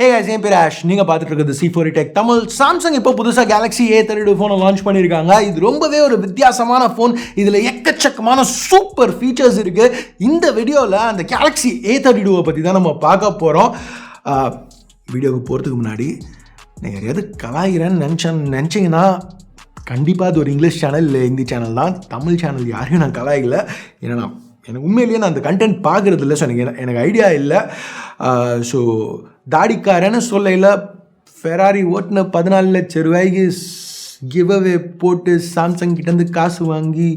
ஹே guys, என் பேர் ash நீங்கள் பார்த்துட்டு இருக்கிறது C four tech e Tamil. Samsung இப்போ புதுசாக கேலக்ஸி ஏ தேர்ட்டி டூ ஃபோனை லான்ச் பண்ணியிருக்காங்க. இது ரொம்பவே ஒரு வித்தியாசமான ஃபோன் இதில் எக்கச்சக்கமான சூப்பர் ஃபீச்சர்ஸ் இருக்குது இந்த வீடியோவில் அந்த கேலக்ஸி ஏ தேர்ட்டி டூவை பற்றி தான் நம்ம பார்க்க போகிறோம் வீடியோவுக்கு போகிறதுக்கு முன்னாடி நீங்கள் யாரையாவது கலாயிறேன்னு நினச்சேன் நினச்சிங்கன்னா கண்டிப்பாக அது ஒரு இங்கிலீஷ் சேனல் இல்லை ஹிந்தி சேனல் தான். தமிழ் சேனல் யாரையும் நான் கலாயிக்கல. ஏன்னா நான் எனக்கு உண்மையிலேயே நான் அந்த கண்டென்ட் பார்க்குறது இல்லை ஸோ எனக்கு எனக்கு ஐடியா இல்லை. ஸோ தாடிக்காரன்னு சொல்லையில் ஃபெராரி ஓட்டின பதினாலு லட்சம் ரூபாய்க்கு கிவ் அவே போட்டு சாம்சங் கிட்டேருந்து காசு வாங்கி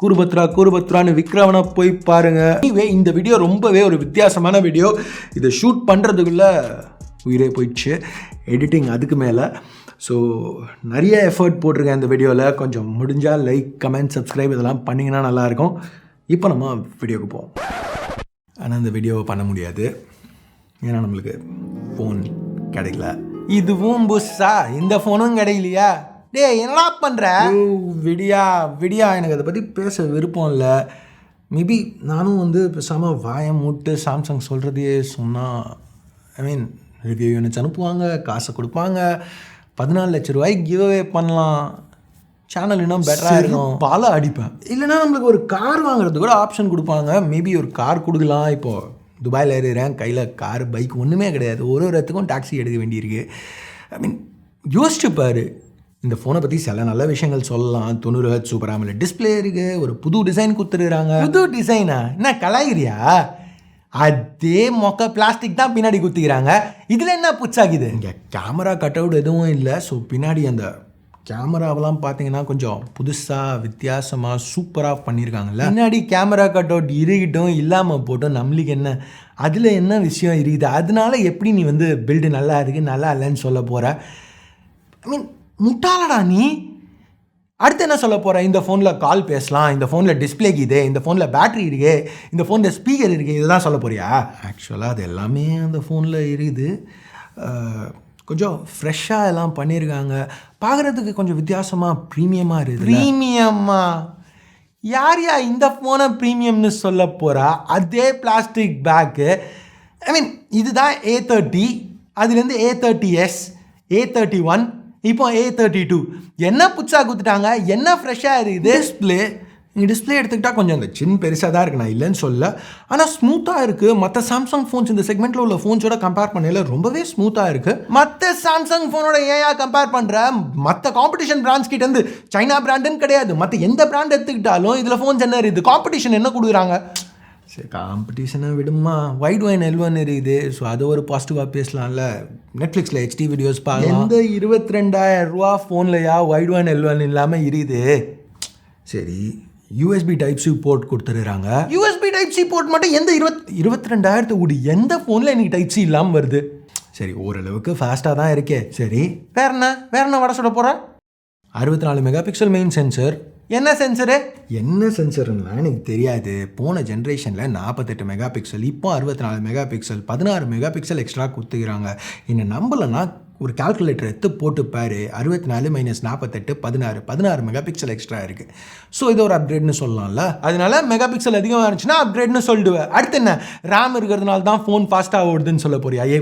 கூறுபத்ரா கூறுபத்ரான்னு விக்ரவனை போய் பாருங்கள் Anyway, இந்த வீடியோ ரொம்பவே ஒரு வித்தியாசமான வீடியோ இதை ஷூட் பண்ணுறதுக்குள்ளே உயிரே போயிடுச்சு. எடிட்டிங் அதுக்கு மேலே. ஸோ நிறைய எஃபர்ட் போட்டிருக்கேன் இந்த வீடியோவில் கொஞ்சம் முடிஞ்சால் லைக் கமெண்ட் சப்ஸ்கிரைப் இதெல்லாம் பண்ணிங்கன்னா நல்லாயிருக்கும் இப்போ நம்ம வீடியோக்கு போவோம். ஆனால் இந்த வீடியோவை பண்ண முடியாது. ஏன்னா நம்மளுக்கு ஃபோன் கிடைக்கல. இதுவும் புஸ்ஸா இந்த ஃபோனும் கிடைக்கலையா? டேய் என்னடா பண்ணுற விடியா விடியா. எனக்கு அதை பற்றி பேச விருப்பம் இல்லை. மேபி நானும் வந்து பேசாமல் வாயை மூட்டு சாம்சங் சொல்கிறதையே சொன்னால் ஐ மீன் ரிவ்யூ யூனிட்ஸ் அனுப்புவாங்க காசை கொடுப்பாங்க. பதினாலு லட்ச ரூபாய்க்கு கிவ் அவே பண்ணலாம். சேனல் இன்னும் பெட்டராக இருக்கும். பால அடிப்பேன். இல்லைன்னா நம்மளுக்கு ஒரு கார் வாங்குறதுக்கு கூட ஆப்ஷன் கொடுப்பாங்க. மேபி ஒரு கார் கொடுக்கலாம். இப்போது துபாயில் ஏறுறேன் கையில் கார் பைக் ஒன்றுமே கிடையாது. ஒரு ஒரு இடத்துக்கும் டாக்ஸி எடுக்க வேண்டியிருக்கு. ஐ மீன் யோசிச்சு பாரு. இந்த ஃபோனை பற்றி சில நல்ல விஷயங்கள் சொல்லலாம். தொண்ணூறு ஹெச் சூப்பர் ஆமல டிஸ்பிளே இருக்கு. ஒரு புது டிசைன் கொடுத்துருக்குறாங்க. புது டிசைனா என்ன கலாயிரியா அதே மொக்க பிளாஸ்டிக் தான் பின்னாடி குத்திக்கிறாங்க. இதில் என்ன புச்சாகுது இங்கே கேமரா கட் அவுட் எதுவும் இல்லை. ஸோ பின்னாடி அந்த கேமராவெல்லாம் பார்த்தீங்கன்னா கொஞ்சம் புதுசாக வித்தியாசமாக சூப்பராக பண்ணியிருக்காங்கல்ல? முன்னாடி கேமரா கட் அவுட் இருக்கட்டும் இல்லாமல் போட்டும் நம்மளுக்கு என்ன? அதில் என்ன விஷயம் இருக்குது? அதனால எப்படி நீ வந்து பில்டு நல்லா இருக்குது நல்லா இல்லைன்னு சொல்ல போகிற ஐ மீன் முட்டாளடா நீ? அடுத்து என்ன சொல்ல போகிற இந்த ஃபோனில் கால் பேசலாம் இந்த ஃபோனில் டிஸ்பிளேக்கு இது இந்த ஃபோனில் பேட்டரி இருக்குது இந்த ஃபோனில் ஸ்பீக்கர் இருக்குது இதுதான் சொல்ல போறியா? ஆக்சுவலாக அது எல்லாமே அந்த ஃபோனில் இருக்குது. கொஞ்சம் ஃப்ரெஷ்ஷாக எல்லாம் பண்ணியிருக்காங்க பார்க்குறதுக்கு கொஞ்சம் வித்தியாசமாக ப்ரீமியமாக இருக்குது ப்ரீமியம்மா யார் யா இந்த ஃபோனை ப்ரீமியம்னு சொல்ல போகிறா அதே பிளாஸ்டிக் பேக்கு ஐ மீன் இதுதான் ஏ தேர்ட்டி அதுலேருந்து A thirty S A thirty one இப்போ ஏ தேர்ட்டி டூ என்ன புதுசாக கொடுத்துட்டாங்க? என்ன ஃப்ரெஷ்ஷாக இருக்குது? டிஸ்பிளே நீங்கள் டிஸ்பிளே எடுத்துக்கிட்டால் கொஞ்சம் அந்த சின் பெருசாக தான் இருக்குது நான் இல்லைன்னு சொல்ல ஆனால் ஸ்மூத்தாக இருக்குது மற்ற சாம்சங் ஃபோன்ஸ் இந்த செக்மெண்ட்டில் உள்ள ஃபோன்ஸோட கம்பேர் பண்ணல ரொம்பவே ஸ்மூத்தாக இருக்குது மற்ற சாம்சங் ஃபோனோட ஏயா கம்பேர் பண்ணுற மற்ற காம்படிஷன் பிராண்ட்ஸ் கிட்டேருந்து சைனா பிராண்டுன்னு கிடையாது. மற்ற எந்த பிராண்ட் எடுத்துக்கிட்டாலும் இதில் ஃபோன்ஸ் என்ன இருக்குது காம்படிஷன் என்ன கொடுக்குறாங்க? சரி காம்படிஷனை விடுமா? வைட் ஒயின் எல்வன் இருக்குது ஸோ அதை ஒரு பாசிட்டிவாக பேசலாம்ல. நெட்ஃப்ளிக்ஸில் ஹெச்டி வீடியோஸ் பார்க்கலாம். எந்த இருபத்தி ரெண்டாயிரம் ரூபா ஃபோன்லையா வைட் ஒயின் எல்வன் இல்லாமல் இருக்குது சரி யூஎஸ்பி டைப் சி போர்ட் கொடுத்துருக்காங்க. யூஎஸ்பி டைப் சி போர்ட் மட்டும் எந்த இருபத் இருபத்தி ரெண்டாயிரத்து கூடி எந்த ஃபோனில் எனக்கு டைப் சி இல்லாமல் வருது? சரி ஓரளவுக்கு ஃபாஸ்ட்டாக தான் இருக்கே. சரி. வேற என்ன? வேற என்ன வட சொல்ல போகிறேன் அறுபத்தி நாலு மெகா பிக்சல் மெயின் சென்சர் என்ன சென்சரு என்ன சென்சர்னா எனக்கு தெரியாது. போன ஜென்ரேஷனில் நாற்பத்தெட்டு மெகா பிக்சல் இப்போ அறுபத்தி நாலு மெகா பிக்சல் பதினாறு மெகா பிக்சல் எக்ஸ்ட்ரா கொடுத்துக்கிறாங்க. என்ன நம்பலைன்னா ஒரு கால்குலேட்டர் எடுத்து போட்டு பாரு. அறுபத்தி நாலு மைனஸ் நாற்பத்தெட்டு பதினாறு. பதினாறு மெகா பிக்சல் எக்ஸ்ட்ரா இருக்குது ஸோ இது ஒரு அப்கிரேட்னு சொல்லலாம்ல? அதனால மெகா பிக்சல் அதிகமாக இருந்துச்சுன்னா அப்கிரேட்னு சொல்லிடுவேன் அடுத்து என்ன? ரேம் இருக்கிறதுனால தான் ஃபோன் ஃபாஸ்ட்டாக ஓடுதுன்னு சொல்ல போறியா? ஏ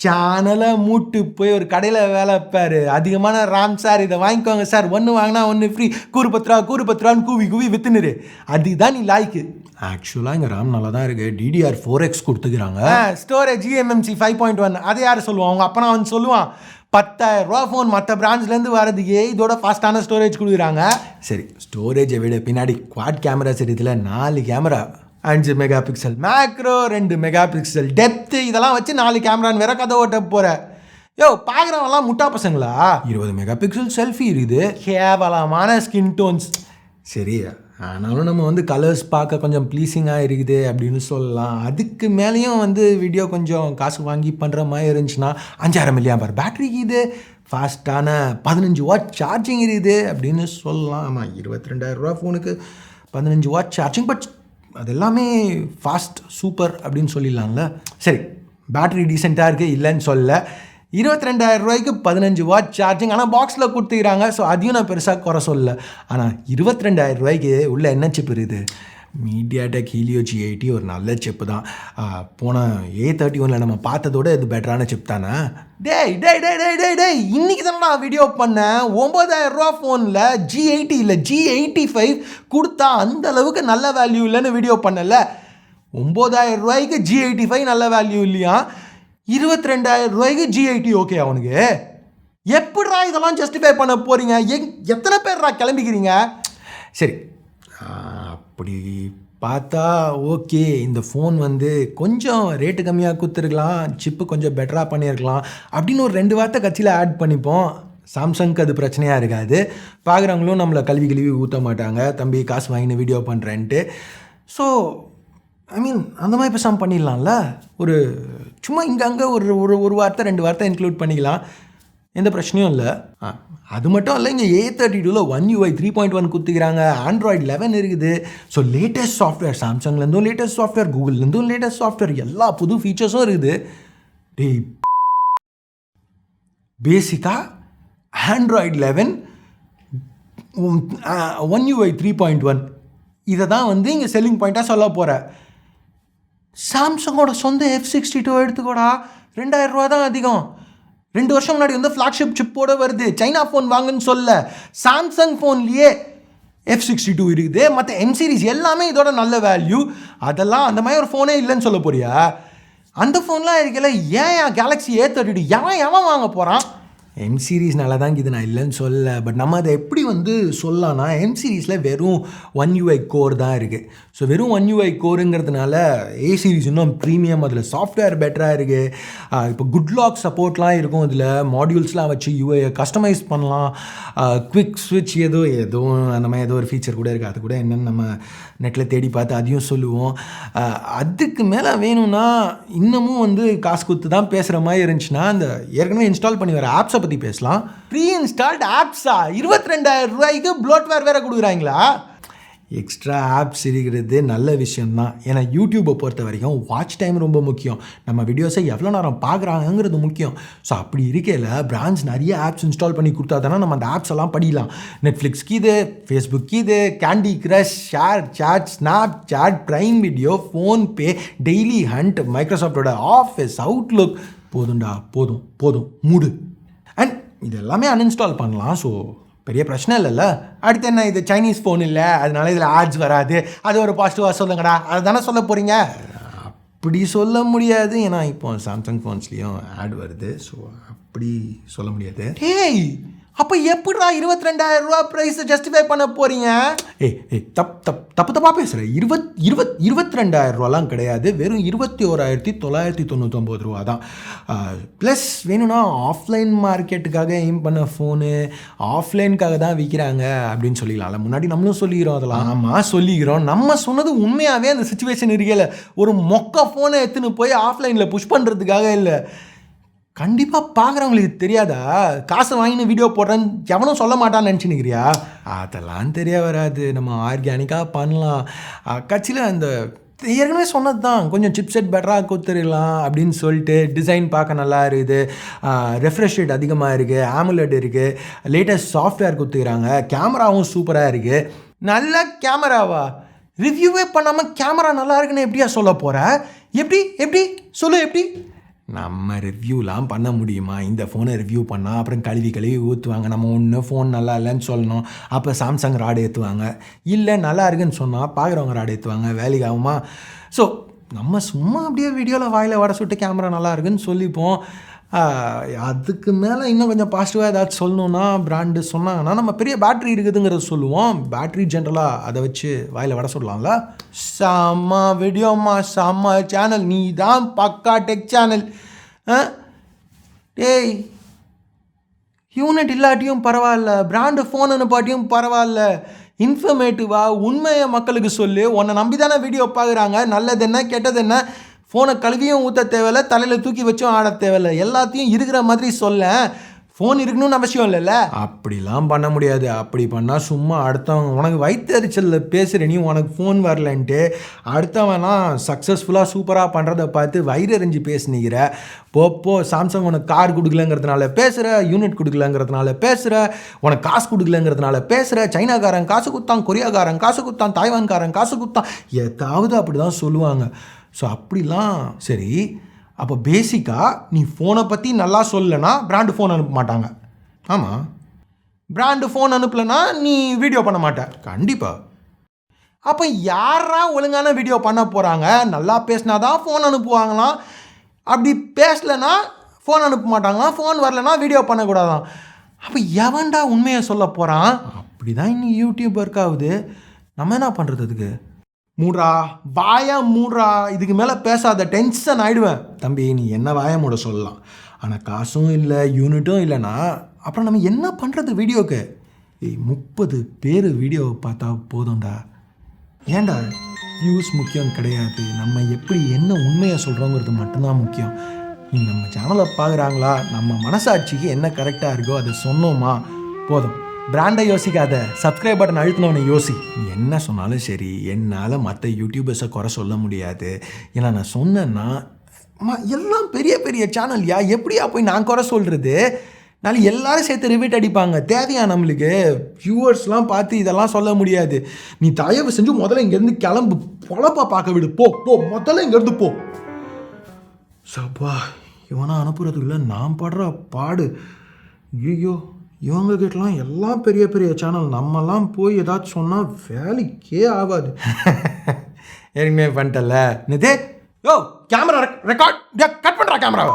சேனலை மூட்டு போய் ஒரு கடையில் வேலை பாரு அதிகமான ராம் சார் இதை வாங்கிக்கோங்க சார் ஒன்று வாங்கினா ஒன்று ஃப்ரீ கூறு பத்ரா கூறு பத்ரான்னு கூவி கூவி வித்துனுரு அதுதான் நீ லாய்க்கு. ஆக்சுவலாக இங்கே ராம் நல்லா தான் இருக்குது டிடிஆர் ஃபோர் எக்ஸ் கொடுத்துக்கிறாங்க ஸ்டோரேஜ் ஜிஎம்எம்சி ஃபைவ் பாயிண்ட் ஒன் அதை யார் சொல்லுவான் அவங்க அப்பனா அவன் சொல்லுவான். பத்தாயிரம் ரூபா ஃபோன் மற்ற பிராண்ட்ஸ்லேருந்து வரதுக்கே இதோட ஃபாஸ்ட்டான ஸ்டோரேஜ் கொடுக்குறாங்க. சரி ஸ்டோரேஜை விட பின்னாடி குவாட் கேமராஸ் இருக்குதுல நாலு கேமரா அஞ்சு மெகா பிக்சல் மேக்ரோ ரெண்டு மெகா பிக்சல் டெப்த்து இதெல்லாம் வச்சு நாலு கேமரான்னு வேற கதை ஓட்ட போற. யோ பார்க்குறவங்களாம் முட்டா பசங்களா? இருபது மெகா பிக்சல் செல்ஃபி இருக்குது. கேவலமான ஸ்கின் டோன்ஸ் சரி ஆனாலும் நம்ம வந்து கலர்ஸ் பார்க்க கொஞ்சம் ப்ளீஸிங்காக இருக்குது அப்படின்னு சொல்லலாம். அதுக்கு மேலேயும் வந்து வீடியோ கொஞ்சம் காசு வாங்கி பண்ணுற மாதிரி இருந்துச்சுன்னா அஞ்சாயிரம் மில்லியா பார் பேட்டரிக்கு இது ஃபாஸ்ட்டான பதினஞ்சு வாட் சார்ஜிங் இருக்குது அப்படின்னு சொல்லலாம். ஆமாம் இருபத்தி ரெண்டாயிரம் ரூபா ஃபோனுக்கு பதினஞ்சு வாட் சார்ஜிங் பட் அது எல்லாமே ஃபாஸ்ட் சூப்பர் அப்படின்னு சொல்லிடலாம்ல. சரி பேட்டரி டீசெண்டாக இருக்குது இல்லைன்னு சொல்ல. இருபத்தி ரெண்டாயிரம் ரூபாய்க்கு பதினஞ்சு வாட் சார்ஜிங் ஆனால் பாக்ஸில் கொடுத்துக்கிறாங்க ஸோ அதையும் நான் பெருசாக குறை சொல்லலை. ஆனால் இருபத்தி ரெண்டாயிரம் ரூபாய்க்கு உள்ள என்ன சிப் இருக்குது? மீடியாடெக் ஹீலியோ ஜி எயிட்டி ஒரு நல்ல செப்பு தான். போன ஏ தேர்ட்டி ஒனில் நம்ம பார்த்ததோட இது பெட்டரான செப் தானே? டேய் டேய் டேய் டேய் டேய் டேய் இன்னைக்கு தானே நான் வீடியோ பண்ணேன் ஒம்பதாயிரம் ரூபா ஃபோனில் ஜி எயிட்டி இல்லை ஜி எயிட்டி ஃபைவ் கொடுத்தா அந்த அளவுக்கு நல்ல வேல்யூ இல்லைன்னு வீடியோ பண்ணல. ஒம்பதாயிரம் ரூபாய்க்கு ஜி எயிட்டி ஃபைவ் நல்ல வேல்யூ இல்லையா? இருபத்தி ரெண்டாயிரம் ரூபாய்க்கு ஜி எயிட்டி ஓகே அவனுக்கு எப்படிடா இதெல்லாம் ஜஸ்டிஃபை பண்ண போகிறீங்க எங் எத்தனை பேர்ரா கிளம்பிக்கிறீங்க? சரி அப்படி பார்த்தா ஓகே இந்த ஃபோன் வந்து கொஞ்சம் ரேட்டு கம்மியாக கொடுத்துருக்கலாம் சிப்பு கொஞ்சம் பெட்டராக பண்ணியிருக்கலாம் அப்படின்னு ஒரு ரெண்டு வார்த்தை கட்சியில் ஆட் பண்ணிப்போம். சாம்சங்க்கு அது பிரச்சனையாக இருக்காது. பார்க்குறவங்களும் நம்மளை கல்வி கழுவி ஊற்ற மாட்டாங்க. தம்பி காசு வாங்கின்னு வீடியோ பண்ணுறேன்ட்டு ஸோ ஐ மீன் அந்த மாதிரி பேசாமல் பண்ணிடலாம்ல? ஒரு சும்மா இங்கே அங்கே ஒரு ஒரு ஒரு வார்த்தை ரெண்டு வார்த்தை இன்க்ளூட் பண்ணிக்கலாம். எந்த பிரச்சனையும் இல்லை. அது மட்டும் இல்லை இங்கே ஏ தேர்ட்டி டூவில் One UI three point one கொடுத்துக்கிறாங்க ஆண்ட்ராய்டு லெவன் இருக்குது. ஸோ லேட்டஸ்ட் சாஃப்ட்வேர் சாம்சங்லேருந்தும் லேட்டஸ்ட் சாஃப்ட்வேர் கூகுள்லேருந்தும் லேட்டஸ்ட் சாஃப்ட்வேர் எல்லா புது ஃபீச்சர்ஸும் இருக்குது. டேய் பேசிக்காக Android eleven One UI three point one இதை தான் வந்து இங்கே செல்லிங் பாயிண்ட்டாக சொல்ல போகிறேன் சாம்சங்கோட சொந்த எஃப் சிக்ஸ்டி டூ எடுத்துக்கோடா. ரெண்டாயிரம் ரூபா தான் அதிகம். ரெண்டு வருஷம் முன்னாடி வந்து ஃப்ளாக்ஷிப் சிப்போடு வருது. சைனா ஃபோன் வாங்குன்னு சொல்ல. சாம்சங் ஃபோன்லேயே எஃப் சிக்ஸ்டி டூ இருக்குது. மற்ற எம் சீரிஸ் எல்லாமே இதோட நல்ல வேல்யூ அதெல்லாம் அந்த மாதிரி ஒரு ஃபோனே இல்லைன்னு சொல்ல போறியா? அந்த ஃபோன்லாம் இருக்கல. ஏன் என் கேலக்ஸி ஏ தேர்ட்டி டூ எவன் எவன் வாங்க போகிறான் எம் சீரீஸ் நல்லா தான் இது நான் இல்லைன்னு சொல்ல. பட் நம்ம அதை எப்படி வந்து சொல்லலாம்னா எம் சீரீஸில் வெறும் ஒன் யூஐ கோர் தான் இருக்குது ஸோ வெறும் ஒன் யூஐ கோருங்கிறதுனால ஏ சீரீஸ் இன்னும் ப்ரீமியம் அதில் சாஃப்ட்வேர் பெட்டராக இருக்குது இப்போ குட் லாக் சப்போர்ட்லாம் இருக்கும் இதில். மாடியூல்ஸ்லாம் வச்சு யூஐ கஸ்டமைஸ் பண்ணலாம். குவிக் ஸ்விட்ச் ஏதோ ஏதோ அந்த மாதிரி ஏதோ ஒரு ஃபீச்சர் கூட இருக்குது அது கூட என்னென்னு நம்ம நெட்டில் தேடி பார்த்து அதையும் சொல்லுவோம். அதுக்கு மேலே வேணும்னா இன்னமும் வந்து காசு கொடுத்து தான் பேசுகிற மாதிரி இருந்துச்சுன்னா அந்த ஏற்கனவே இன்ஸ்டால் பண்ணி வர ஆப்ஸை பற்றி பேசலாம். ப்ரீ இன்ஸ்டால்டு ஆப்ஸா இருபத்தி ரெண்டாயிரம் ரூபாய்க்கு ப்ளோட்வேர் வேறு கொடுக்குறாங்களா? எக்ஸ்ட்ரா ஆப்ஸ் இருக்கிறது நல்ல விஷயம்தான். ஏன்னா யூடியூப்பை பொறுத்த வரைக்கும் வாட்ச் டைம் ரொம்ப முக்கியம். நம்ம வீடியோஸை எவ்வளோ நேரம் பார்க்குறாங்கங்கிறது முக்கியம். ஸோ அப்படி இருக்கையில் பிராண்ட்ஸ் நிறைய ஆப்ஸ் இன்ஸ்டால் பண்ணி கொடுத்தா தானே நம்ம அந்த ஆப்ஸ் எல்லாம் படிக்கலாம். நெட்ஃப்ளிக்ஸ்க்கு இது ஃபேஸ்புக் இது Candy Crush ShareChat Snapchat Prime Video PhonePe Dailyhunt மைக்ரோசாஃப்டோட office Outlook போதும்டா போதும் போதும் மூடு. இது எல்லாமே அன்இன்ஸ்டால் பண்ணலாம். ஸோ பெரிய பிரச்சனை இல்லைல்ல? அடுத்து என்ன இது சைனீஸ் ஃபோன் இல்லை. அதனால இதில் ஆட்ஸ் வராது. அது ஒரு பாசிட்டிவாக சொல்லுங்கடா. அதை தானே சொல்ல போகிறீங்க அப்படி சொல்ல முடியாது. ஏன்னா இப்போ சாம்சங் ஃபோன்ஸ்லேயும் ஆட் வருது. ஸோ அப்படி சொல்ல முடியாது. டேய் அப்போ எப்படிடா இருபத்தி ரெண்டாயிரம் ரூபா ப்ரைஸ் ஜஸ்டிஃபை பண்ண போறீங்க? ஏய் ஏய் தப் தப் தப்பு தப்பாக பேசுகிறேன் இருபத் இருபத் இருபத்தி ரெண்டாயிரம் ரூபாலாம் கிடையாது. வெறும் இருபத்தி ஓராயிரத்தி தொள்ளாயிரத்தி தொண்ணூத்தொம்பது ரூபா தான் ப்ளஸ் வேணும்னா ஆஃப்லைன் மார்க்கெட்டுக்காக எய்ம் பண்ண ஃபோனு ஆஃப்லைனுக்காக தான் விற்கிறாங்க அப்படின்னு சொல்லிக்கலாம்ல முன்னாடி நம்மளும் சொல்லிக்கிறோம் அதெல்லாம். ஆமாம் சொல்லிக்கிறோம். நம்ம சொன்னது உண்மையாகவே அந்த சுச்சுவேஷன் இருக்கல ஒரு மொக்க ஃபோனை எடுத்துன்னு போய் ஆஃப்லைனில் புஷ் பண்ணுறதுக்காக இல்லை. கண்டிப்பாக பார்க்குறவங்களுக்கு தெரியாதா? காசு வாங்கின்னு வீடியோ போடுறேன்னு எவனும் சொல்ல மாட்டான்னு நினச்சினுக்கிறியா அதெல்லாம் தெரிய வராது. நம்ம ஆர்கானிக்காக பண்ணலாம். கட்சியில் அந்த ஏற்கனவே சொன்னது தான் கொஞ்சம் சிப்செட் பெட்டராக கொடுத்துடலாம் அப்படின்னு சொல்லிட்டு டிசைன் பார்க்க நல்லா இருக்குது. ரெஃப்ரெஷ் ரேட் அதிகமாக இருக்குது ஆமுலெட் இருக்குது லேட்டஸ்ட் சாஃப்ட்வேர் கொடுத்துக்கிறாங்க. கேமராவும் சூப்பராக இருக்குது நல்ல கேமராவா? ரிவ்யூவே பண்ணாமல் கேமரா நல்லா இருக்குன்னு எப்படியா சொல்ல போகிற எப்படி? எப்படி? சொல்லு எப்படி? நம்ம ரிவ்யூலாம் பண்ண முடியுமா? இந்த ஃபோனை ரிவ்யூ பண்ணால் அப்புறம் கழுவி கழுவி ஊற்றுவாங்க நம்ம ஒன்று ஃபோன் நல்லா இல்லைன்னு சொல்லணும். அப்போ சாம்சங் ராடு ஏற்றுவாங்க இல்லை நல்லா இருக்குன்னு சொன்னால் பார்க்குறவங்க ராடு ஏற்றுவாங்க வேலைக்கு ஆகுமா? ஸோ நம்ம சும்மா அப்படியே வீடியோவில் வாயில் வடை சுட்டு கேமரா நல்லா இருக்குன்னு சொல்லிப்போம். அதுக்கு மேலே இன்னும் கொஞ்சம் பாசிட்டிவாக ஏதாச்சும் சொல்லணுன்னா பிராண்டு சொன்னாங்கன்னா நம்ம பெரிய பேட்ரி இருக்குதுங்கிறத சொல்லுவோம். பேட்ரி ஜென்ரலாக அதை வச்சு வாயில் வட சொல்லலாம்ல செம்ம வீடியோம்மா செம்ம சேனல் நீ தான் பக்கா டெக் சேனல் டேய் யூனிட் இல்லாட்டியும் பரவாயில்ல. பிராண்டு ஃபோன் அனுப்பாட்டியும் பரவாயில்ல. இன்ஃபர்மேட்டிவாக உண்மையை மக்களுக்கு சொல்லு. உன்னை நம்பி தானே வீடியோ பார்க்குறாங்க. நல்லது என்ன கெட்டது என்ன ஃபோனை கழுவியும் ஊற்ற தேவையில்ல தலையில் தூக்கி வச்சும் ஆட தேவையில்ல. எல்லாத்தையும் இருக்கிற மாதிரி சொல்ல. ஃபோன் இருக்கணும்னு அவசியம் இல்லைல்ல? அப்படிலாம் பண்ண முடியாது. அப்படி பண்ணால் சும்மா அடுத்தவன் உனக்கு வயிற்றுச்சலில் பேசுகிற நீ உனக்கு ஃபோன் வரலன்ட்டு அடுத்தவன்லாம் சக்ஸஸ்ஃபுல்லாக சூப்பராக பண்ணுறத பார்த்து வயிறறிஞ்சு பேசுனீங்கிற. போப்போ சாம்சங் உனக்கு கார் கொடுக்கலங்கிறதுனால பேசுகிற யூனிட் கொடுக்கலங்கிறதுனால பேசுகிற உனக்கு காசு கொடுக்கலங்கிறதுனால பேசுகிற சைனாக்காரன் காசு குத்தான் கொரியாக்காரன் காசு குத்தான் தாய்வான்காரன் காசு குத்தான். ஏதாவது அப்படி தான் சொல்லுவாங்க. ஸோ அப்படிலாம் சரி. அப்போ பேசிக்காக நீ ஃபோனை பற்றி நல்லா சொல்லலைன்னா பிராண்டு ஃபோன் அனுப்ப மாட்டாங்க. ஆமாம் பிராண்டு ஃபோன் அனுப்பலைன்னா நீ வீடியோ பண்ண மாட்ட. கண்டிப்பாக அப்போ யாரா ஒழுங்கான வீடியோ பண்ண போகிறாங்க நல்லா பேசினா தான் ஃபோன் அனுப்புவாங்களாம். அப்படி பேசலைன்னா ஃபோன் அனுப்ப மாட்டாங்களாம். ஃபோன் வரலனா வீடியோ பண்ணக்கூடாதான் அப்போ எவன்டா உண்மையை சொல்ல போகிறான் அப்படி தான் இன்னும் யூடியூப் ஒர்க் ஆகுது. நம்ம என்ன பண்ணுறது அதுக்கு? மூடுறா வாயா மூடுறா இதுக்கு மேலே பேசாத டென்ஷன் ஆயிடுவேன். தம்பி நீ என்ன வாய மூட சொல்லலாம்? ஆனால் காசும் இல்லை யூனிட்டும் இல்லைன்னா அப்புறம் நம்ம என்ன பண்ணுறது வீடியோக்கு? ஏய் முப்பது பேர் வீடியோவை பார்த்தா போதும்டா. ஏன்டா வியூஸ் முக்கியம் கிடையாது. நம்ம எப்படி என்ன உண்மையை சொல்கிறோங்கிறது மட்டும்தான் முக்கியம். நம்ம சேனலை பார்க்குறாங்களா? நம்ம மனசாட்சிக்கு என்ன கரெக்டாக இருக்கோ அதை சொன்னோமா? போதும். பிராண்டை யோசிக்காத. சப்ஸ்கிரைப் பட்டன் அழுத்தினவனை யோசி. நீ என்ன சொன்னாலும் சரி என்னால் மற்ற யூடியூபர்ஸை குறை சொல்ல முடியாது. ஏன்னா நான் சொன்னேன்னா எல்லாம் பெரிய பெரிய சேனல்யா எப்படியா போய் நான் குறை சொல்கிறது நாளைக்கு எல்லாரும் சேர்த்து ரிவீட் அடிப்பாங்க. தேவையா நம்மளுக்கு? வியூவர்ஸ்லாம் பார்த்து இதெல்லாம் சொல்ல முடியாது. நீ தயவு செஞ்சு முதல்ல இங்கேருந்து கிளம்பு. பொழப்பா பார்க்க விடு. போ போ. முதல்ல இங்கேருந்து போ. சப்பா இவனை அனுப்புறதுக்குள்ள நான் படுற பாடு. ஐயோ இவங்ககிட்டலாம் எல்லாம் பெரிய பெரிய சேனல் நம்மலாம் போய் ஏதாச்சும் சொன்னால் வேலைக்கே ஆகாது ஏற்கனவே பண்ணிட்டல நிதே யோ கேமரா ரெக்கார்ட் கட் பண்ணுறா கேமராவை